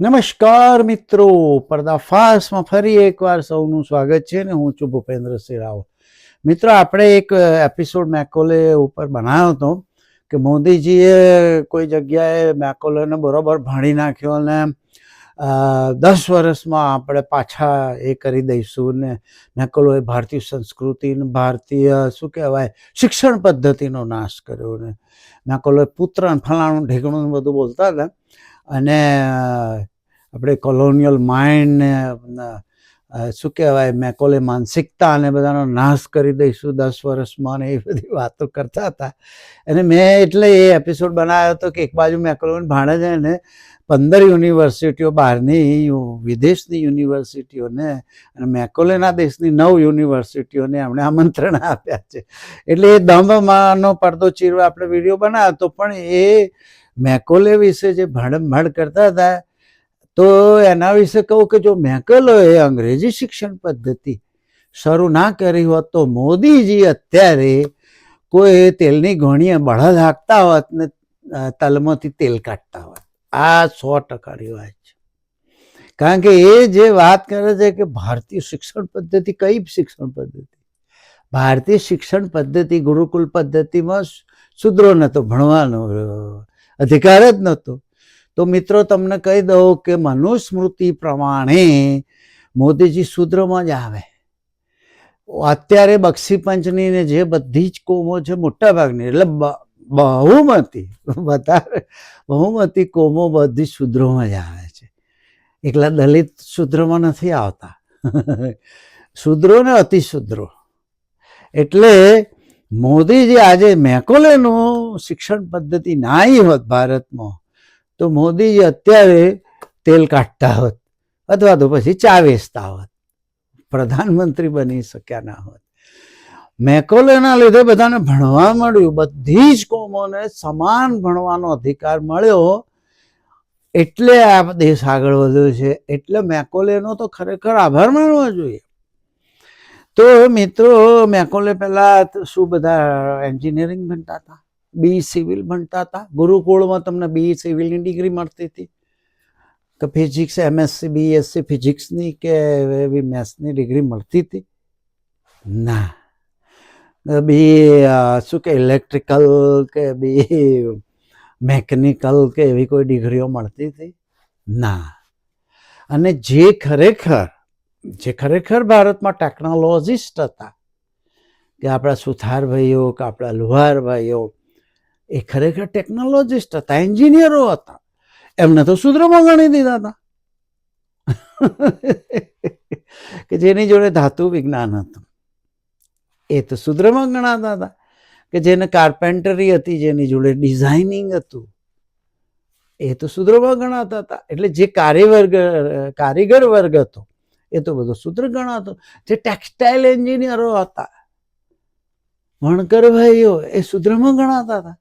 નમસ્કાર મિત્રો પર્દાફાશમાં ફરી એકવાર સૌનું સ્વાગત છે ને હું છું ભૂપેન્દ્રસિંહ રાવ મિત્રો, આપણે એક એપિસોડ મેકોલે ઉપર બનાવ્યો હતો કે મોદીજીએ કોઈ જગ્યાએ મેકોલેને બરોબર ભાણી નાખ્યો અને દસ વર્ષમાં આપણે પાછા એ કરી દઈશું ને મેકોલોએ ભારતીય સંસ્કૃતિ ભારતીય, શું કહેવાય, શિક્ષણ પદ્ધતિનો નાશ કર્યો ને મેકોલોએ પુત્ર ફલાણું ઢીકણું બધું બોલતા હતા. અને આપણે કોલોનિયલ માઇન્ડ શું કહેવાય, મેકોલે માનસિકતા અને બધાનો નાશ કરી દઈશું દસ વર્ષમાં ને એ બધી વાતો કરતા હતા. અને મેં એટલે એ એપિસોડ બનાવ્યો હતો કે એક બાજુ મેકોલોન ભાણે છે ને પંદર યુનિવર્સિટીઓ બહારની વિદેશની યુનિવર્સિટીઓને અને મેકોલેના દેશની નવ યુનિવર્સિટીઓને એમણે આમંત્રણ આપ્યા છે. એટલે એ દંભમાંનો પડદો ચીરવા આપણે વીડિયો બનાવ્યો હતો, પણ એ મેકોલે વિશે જે ભણભણ કરતા હતા, તો એના વિશે કહું કે જો મેકલોએ અંગ્રેજી શિક્ષણ પદ્ધતિ શરૂ ના કરી હોત, તો મોદીજી અત્યારે કોઈ તેલની ગોણીએ બળદ હાંકતા હોત ને તલમાંથી તેલ કાઢતા હોત. આ સો ટકાની વાત છે. કારણ કે એ જે વાત કરે છે કે ભારતીય શિક્ષણ પદ્ધતિ કઈ શિક્ષણ પદ્ધતિ? ભારતીય શિક્ષણ પદ્ધતિ ગુરુકુલ પદ્ધતિમાં શુદ્રો નહોતો ભણવાનો અધિકાર જ નહોતો. તો મિત્રો, તમને કહી દઉં કે મનુસ્મૃતિ પ્રમાણે મોદીજી શુદ્રમાં જ આવે. અત્યારે બક્ષી પંચની ને જે બધી જ કોમો છે મોટા ભાગની, એટલે બહુમતી, વધારે બહુમતી કોમો બધી શુદ્રોમાં જ આવે છે. એકલા દલિત શુદ્રમાં નથી આવતા. શુદ્રો ને અતિશુદ્રો. એટલે મોદીજી આજે મેકોલેનું શિક્ષણ પદ્ધતિ નાઈ હોત ભારતમાં, તો મોદીજી અત્યારે તેલ કાઢતા હોત અથવા તો પછી ચા વેચતા હોત. પ્રધાનમંત્રી બની શક્યા ના હોત. મેકોલેના લીધે બધાને ભણવા મળ્યું, બધી જ કોમોને સમાન ભણવાનો અધિકાર મળ્યો. એટલે આ દેશ આગળ વધ્યો છે. એટલે મેકોલેનો તો ખરેખર આભાર માનવો જોઈએ. તો મિત્રો મેકોલે પહેલા શું બધા એન્જિનિયરિંગ ભણતા હતા? બી સિવિલ ભણતા હતા. ગુરુકુળમાં તમને બી સિવિલની ડિગ્રી મળતી હતી. કે ફિઝિક્સ એમએસસી બીએસસી ફિઝિક્સની કે એવી મેથ્સની ડિગ્રી મળતી હતી? ના. બી શું કે ઇલેક્ટ્રિકલ કે બી મેકેનિકલ કે એવી કોઈ ડિગ્રીઓ મળતી હતી? ના. અને જે ખરેખર જે ખરેખર ભારતમાં ટેકનોલોજીસ્ટ હતા, કે આપણા સુથારભાઈઓ કે આપણા લુહાર ભાઈઓ, એ ખરેખર ટેકનોલોજીસ્ટ હતા એન્જિનિયરો હતા. એમને તો સૂત્રોમાં ગણી દીધા હતા. કે જેની જોડે ધાતુ વિજ્ઞાન હતું. એ તો સૂત્રમાં ગણાતા હતા. કે જેને કાર્પેન્ટરી હતી, જેની જોડે ડિઝાઇનિંગ હતું, એ તો સૂત્રોમાં ગણાતા હતા. એટલે જે કાર્યવર્ગ, કારીગર વર્ગ હતો એ તો બધો સૂત્ર ગણાતો. જે ટેક્સટાઇલ એન્જિનિયરો હતા વણકરભાઈઓ એ સૂત્રમાં ગણાતા હતા.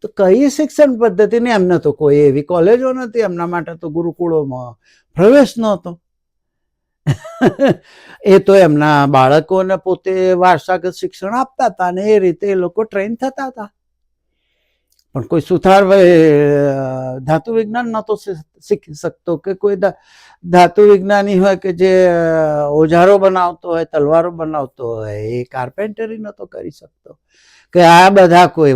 તો કઈ શિક્ષણ પદ્ધતિ ને એમને તો કોઈ એવી કોલેજો નથી એમના માટે તો ગુરુકુળોમાં પ્રવેશ નહોતો. એ તો એમના બાળકોને પોતે વારસાગત શિક્ષણ આપતા હતા અને એ રીતે એ લોકો ટ્રેન થતા હતા. પણ કોઈ સુથારભાઈ અ, ધાતુ વિજ્ઞાન નહોતો શીખી શકતો કે કોઈ ધાતુ વિજ્ઞાની હોય કે જે ઓજારો બનાવતો હોય તલવારો બનાવતો હોય એ કાર્પેન્ટરી નહોતો કરી શકતો. કે આ બધા કોઈ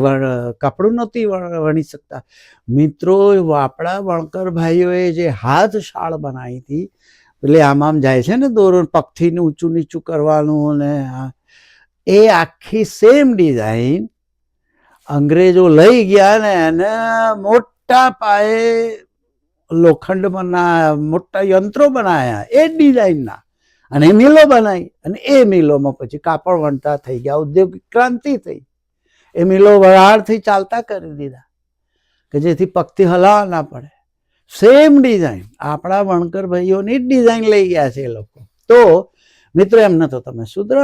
કપડું નહોતી વણ- શકતા. મિત્રો આપણા વણકર ભાઈઓએ જે હાથ શાળ બનાવી હતી એટલે આમ આમ જાય છે ને દોરો પગથીને ઊંચું નીચું કરવાનું ને એ આખી સેમ ડિઝાઇન અંગ્રેજો લઈ ગયા ને એને મોટા પાયે લોખંડ બનાવ્યા મોટા યંત્રો બનાવ્યા એ ડિઝાઇનના. અને મિલો બનાવી અને એ મિલોમાં પછી કાપડ વણતા થઈ ગયા, ઔદ્યોગિક ક્રાંતિ થઈ. એ મિલો વરાળથી ચાલતા કરી દીધા કે જેથી પગથી હલાવા ના પડે. સેમ ડિઝાઇન આપણા વણકર ભાઈઓની જ ડિઝાઇન લઈ ગયા છે એ લોકો. તો મિત્રો એમને તો તમે. શુદ્ર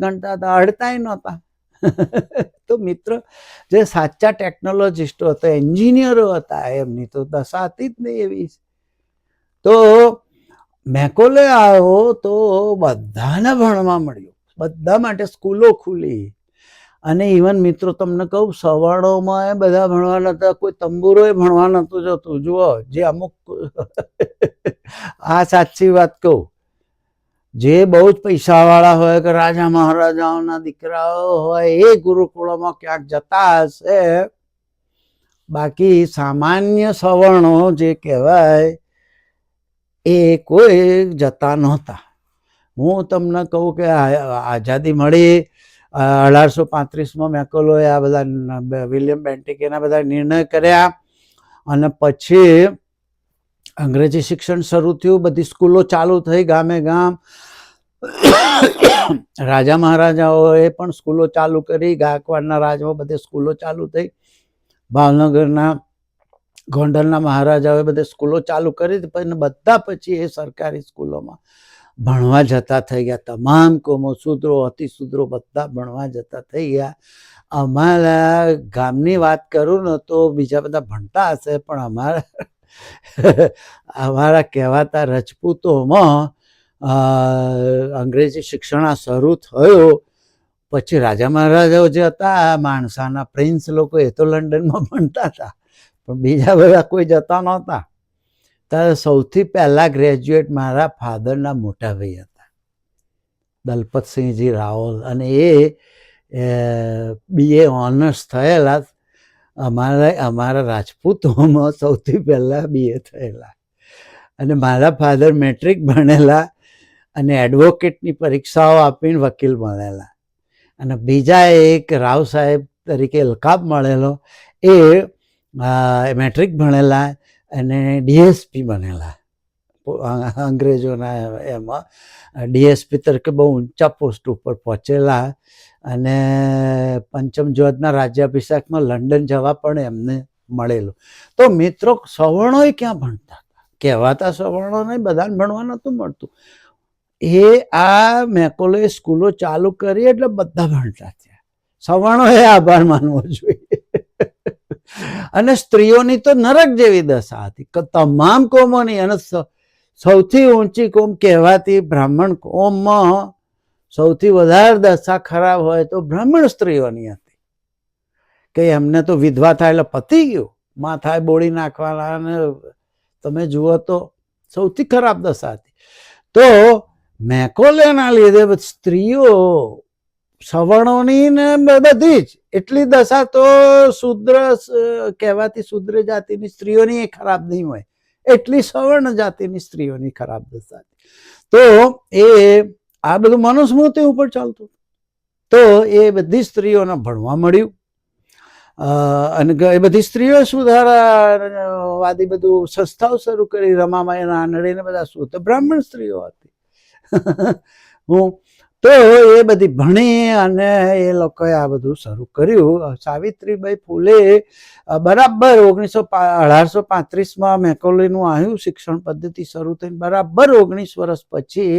ગણતા હતા અડતાય નહોતા. તો મિત્રો, જે સાચા ટેકનોલોજીસ્ટો હતા એન્જિનિયરો હતા એમની તો દશા હતી જ નહીં એવી તો મેકોલે આવ્યો તો બધાને ભણવા મળ્યું. બધા માટે સ્કૂલો ખુલી. અને ઇવન મિત્રો, તમને કહું સવાળોમાં એ બધા ભણવા નતા, કોઈ તંબુરોએ ભણવા નતું જતું. જુઓ, જે અમુક આ સાચી વાત કહું. જે બહુ જ પૈસાવાળા હોય કે રાજા મહારાજાઓના દીકરાઓ હોય, એ ગુરુકુળોમાં ક્યાંક જતા હશે. બાકી સામાન્ય સવર્ણો જે કહેવાય, એ કોઈ જતા નહોતા. હું તમને કહું કે આઝાદી મળી અઢારસો પાંત્રીસમાં મેકોલોએ આ બધા વિલિયમ બેન્ટિકેના બધા નિર્ણય કર્યા. અને પછી અંગ્રેજી શિક્ષણ શરૂ થયું, બધી સ્કૂલો ચાલુ થઈ ગામે ગામ. રાજા મહારાજાઓએ પણ સ્કૂલો ચાલુ કરી, ગાયકવાડના રાજમાં બધે સ્કૂલો ચાલુ થઈ. ભાવનગરના ગોંડલના મહારાજાઓએ બધે સ્કૂલો ચાલુ કરી પણ બધા પછી એ સરકારી સ્કૂલોમાં ભણવા જતા થઈ ગયા. તમામ કોમો શૂદ્રો અતિશૂદ્રો બધા ભણવા જતા થઈ ગયા. અમારા ગામની વાત કરું ને તો બીજા બધા ભણતા હશે, પણ અમારા અમારા કહેવાતા રજપૂતોમાં અંગ્રેજી શિક્ષણ શરૂ થયું. પછી રાજા મહારાજાઓ જે હતા માણસાના પ્રિન્સ લોકો એ તો લંડનમાં ભણતા હતા. પણ બીજા બધા કોઈ જતા નહોતા. ત્યારે સૌથી પહેલા ગ્રેજ્યુએટ મારા ફાધરના મોટા ભાઈ હતા. દલપતસિંહજી રાવલ. અને એ બીએ ઓનર્સ થયેલા. અમારા અમારા રાજપૂતોમાં સૌથી પહેલાં બીએ થયેલા. અને મારા ફાધર મેટ્રિક ભણેલા અને એડવોકેટની પરીક્ષાઓ આપીને વકીલ બનેલા અને બીજા એક રાવ સાહેબ તરીકે ઇલકાબ મળેલો, એ મેટ્રિક ભણેલા અને ડીએસપી બનેલા. અંગ્રેજોના એમાં ડીએસપી તરીકે બહુ ઊંચા પોસ્ટ ઉપર પહોંચેલા. અને પંચમ જ્યોતના રાજ્યાભિષેકમાં લંડન જવા પણ એમને મળેલું. તો મિત્રો, સવર્ણોય ક્યાં ભણતા કહેવાતા સવર્ણો નહીં, બધાને ભણવા નહોતું મળતું. એ આ મેકોલે સ્કૂલો ચાલુ કરી એટલે બધા ભણતા થયા. સવર્ણોએ આભાર માનવો જોઈએ. અને સ્ત્રીઓની તો નરક જેવી દશા હતી. તમામ કોમોની અને સૌથી ઊંચી કોમ કહેવાતી બ્રાહ્મણ કોમમાં સૌથી વધારે દશા ખરાબ હોય તો બ્રાહ્મણ સ્ત્રીઓની હતી કે એમને તો વિધવા થાય એટલે પતી ગયું. માથાએ બોળી નાખવાના અને તમે જુઓ તો સૌથી ખરાબ દશા હતી. તો મેકોલેના લીધે સ્ત્રીઓ સવર્ણોની ને બધી જ એટલી દશા તો શુદ્ર કહેવાતી શુદ્ર જાતિની સ્ત્રીઓની ખરાબ નહીં હોય. એટલી સવર્ણ જાતિની સ્ત્રીઓની ખરાબ દશા તો એ આ બધું મનુસ્મૃતિ ઉપર ચાલતું. તો એ બધી સ્ત્રીઓને ભણવા મળ્યું. અને એ બધી સ્ત્રીઓ સુધારા વાદી બધું સંસ્થાઓ શરૂ કરી રમામાઈ રાનડે ને બધા શું તો બ્રાહ્મણ સ્ત્રીઓ હતી. હું તો એ બધી ભણી અને એ લોકોએ આ બધું શરૂ કર્યું. સાવિત્રીબાઈ ફૂલે બરાબર ઓગણીસો અઢારસો પાંત્રીસમાં મેકોલીનું આવ્યું શિક્ષણ પદ્ધતિ શરૂ થઈને બરાબર ઓગણીસ વર્ષ પછી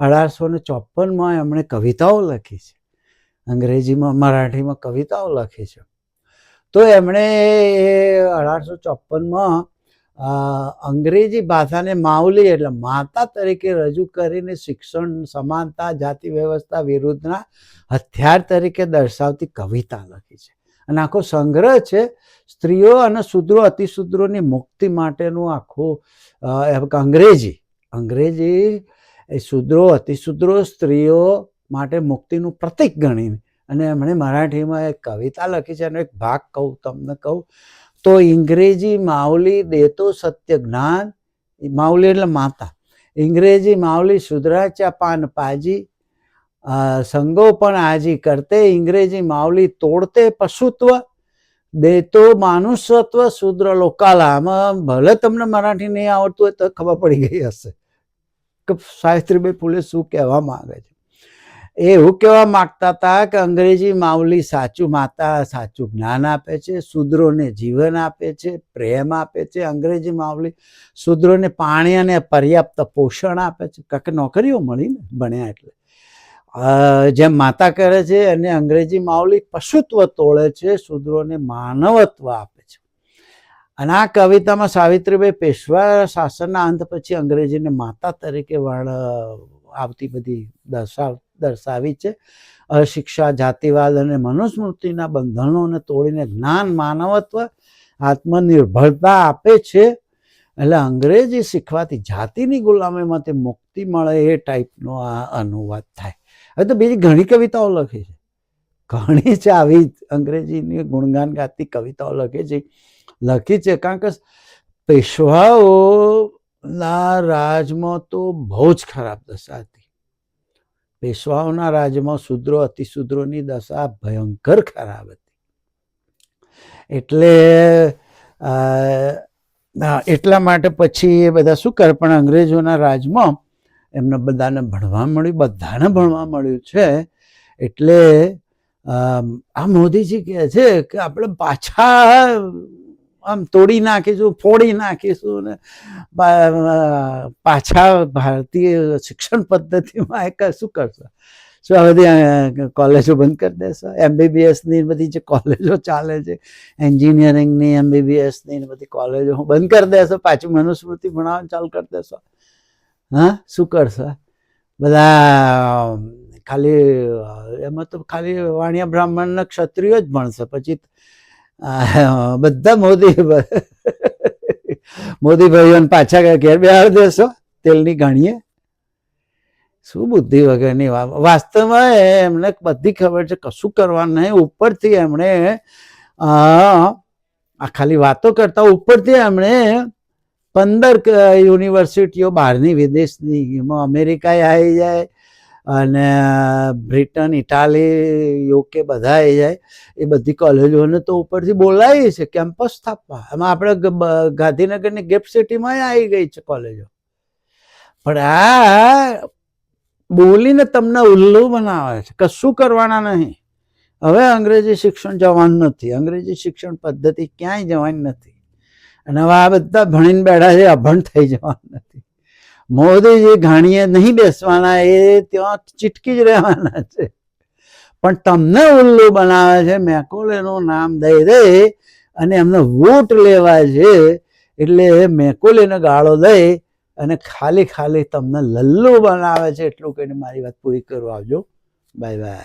અઢારસો ને ચોપનમાં એમણે કવિતાઓ લખી છે. અંગ્રેજીમાં, મરાઠીમાં કવિતાઓ લખી છે. તો એમણે અઢારસો ચોપનમાં અંગ્રેજી ભાષાને માવલી એટલે માતા તરીકે રજૂ કરીને શિક્ષણ, સમાનતા, જાતિ વ્યવસ્થા વિરુદ્ધના હથિયાર તરીકે દર્શાવતી કવિતા લખી છે. અને આખો સંગ્રહ છે, સ્ત્રીઓ અને શુદ્રો અતિશુદ્રોની મુક્તિ માટેનું આખું અંગ્રેજી. અંગ્રેજી એ શુદ્રો અતિશુદ્રો સ્ત્રીઓ માટે મુક્તિનું પ્રતીક ગણીને. અને એમણે મરાઠીમાં એક કવિતા લખી છે અને એક ભાગ કહું, તમને કહું. તો ઇંગ્રેજી માવલી દેતો સત્ય જ્ઞાન. માવલી એટલે માતા. ઇંગ્રેજી માવલી શુદ્રાચા પાન પાજી સંગો પણ આજી કરતે. ઇંગ્રેજી માવલી તોડતે પશુત્વ, દેતો માનુષત્વ શુદ્ર લોકાલા આમાં ભલે તમને મરાઠી નહીં આવડતું હોય તો ખબર પડી ગઈ હશે. કે સાવિત્રીબાઈ ફૂલે શું કહેવા માંગે છે? એ એવું કહેવા માગતા હતા કે અંગ્રેજી માવલી સાચું માતા સાચું જ્ઞાન આપે છે, શુદ્રોને જીવન આપે છે, પ્રેમ આપે છે. અંગ્રેજી માવલી શુદ્રોને પાણી અને પર્યાપ્ત પોષણ આપે છે. કારણ નોકરીઓ મળી ને ભણ્યા એટલે. જેમ માતા કરે છે અને અંગ્રેજી માવલી પશુત્વ તોડે છે, શુદ્રોને માનવત્વ આપે છે. અને આ કવિતામાં સાવિત્રીબાઈ પેશવા શાસનના અંત પછી અંગ્રેજીને માતા તરીકે વર્ણ આવતી બધી દર્શાવ દર્શાવી છે. અશિક્ષા, જાતિવાદ અને મનુસ્મૃતિના બંધનોને તોડીને જ્ઞાન, માનવત્વ, આત્મનિર્ભરતા આપે છે. એટલે અંગ્રેજી શીખવાથી જાતિની ગુલામીમાંથી મુક્તિ મળે એ ટાઈપનો આ અનુવાદ થાય. હવે તો બીજી ઘણી કવિતાઓ લખી છે. ઘણી છે આવી અંગ્રેજીની ગુણગાન ગાતી કવિતાઓ લખી છે. લખી છે કારણ કે પેશવાઓના રાજમાં તો બહુ જ ખરાબ દશા હતી. પેશવાઓના રાજમાં શુદ્રો, અતિશુદ્રોની દશા ભયંકર ખરાબ હતી. એટલે એટલા માટે પછી એ બધા શું કરે? પણ અંગ્રેજોના રાજમાં એમને બધાને ભણવા મળ્યું, બધાને ભણવા મળ્યું છે. એટલે આ મોદીજી કહે છે કે આપણે પાછા આમ તોડી નાખીશું, ફોડી નાખીશું ને પાછા ભારતીય શિક્ષણ પદ્ધતિમાં એક શું કરશો? શું આ બધી કોલેજો બંધ કરી દેશો? એમબીબીએસની બધી જે કોલેજો ચાલે છે, એન્જિનિયરિંગની એમબીબીએસની બધી કોલેજો હું બંધ કરી દેશો, પાછું મનુસ્મૃતિ ભણાવવાનું ચાલુ કરી દેશો. હા? શું કરશો? બધા, ખાલી, એમાં તો ખાલી વાણિયા બ્રાહ્મણના ક્ષત્રિયો જ ભણશે, પછી બધા મોદી મોદી ભાઈઓને પાછા ઘેર બેહાડ દેશો, તેલની ઘણીએ શું બુદ્ધિ વગરની વાસ્તવમાં એમને બધી ખબર છે, કશું કરવાનું નહીં. ઉપરથી એમણે, આ ખાલી વાતો કરતા ઉપરથી એમણે પંદર યુનિવર્સિટીઓ બહારની વિદેશની, એમાં અમેરિકા આવી જાય અને બ્રિટન, ઇટાલી, યુકે બધા આવી જાય એ બધી કોલેજોને તો ઉપરથી બોલાવી છે, કેમ્પસ સ્થાપવા. એમાં આપણે ગાંધીનગરની ગિફ્ટ સિટીમાં આવી ગઈ છે કોલેજો. પણ આ બોલીને તમને ઉલ્લુ બનાવે છે. કશું કરવાના નહીં. હવે અંગ્રેજી શિક્ષણ જવાનું નથી. અંગ્રેજી શિક્ષણ પદ્ધતિ ક્યાંય જવાની નથી. અને હવે આ બધા ભણીને બેઠા છે, અભણ થઈ જવાનું. મોદીજી ઘાણીએ નહીં બેસવાના, એ ત્યાં ચીટકી જ રહેવાના છે. પણ તમને ઉલ્લુ બનાવે છે, મેકોલેનું નામ દઈ દે અને એમને વોટ લેવા છે, એટલે મેકોલેને ગાળો દઈ અને ખાલી ખાલી તમને લલ્લુ બનાવે છે, એટલું કહીને મારી વાત પૂરી કરવા આવજો. Bye bye.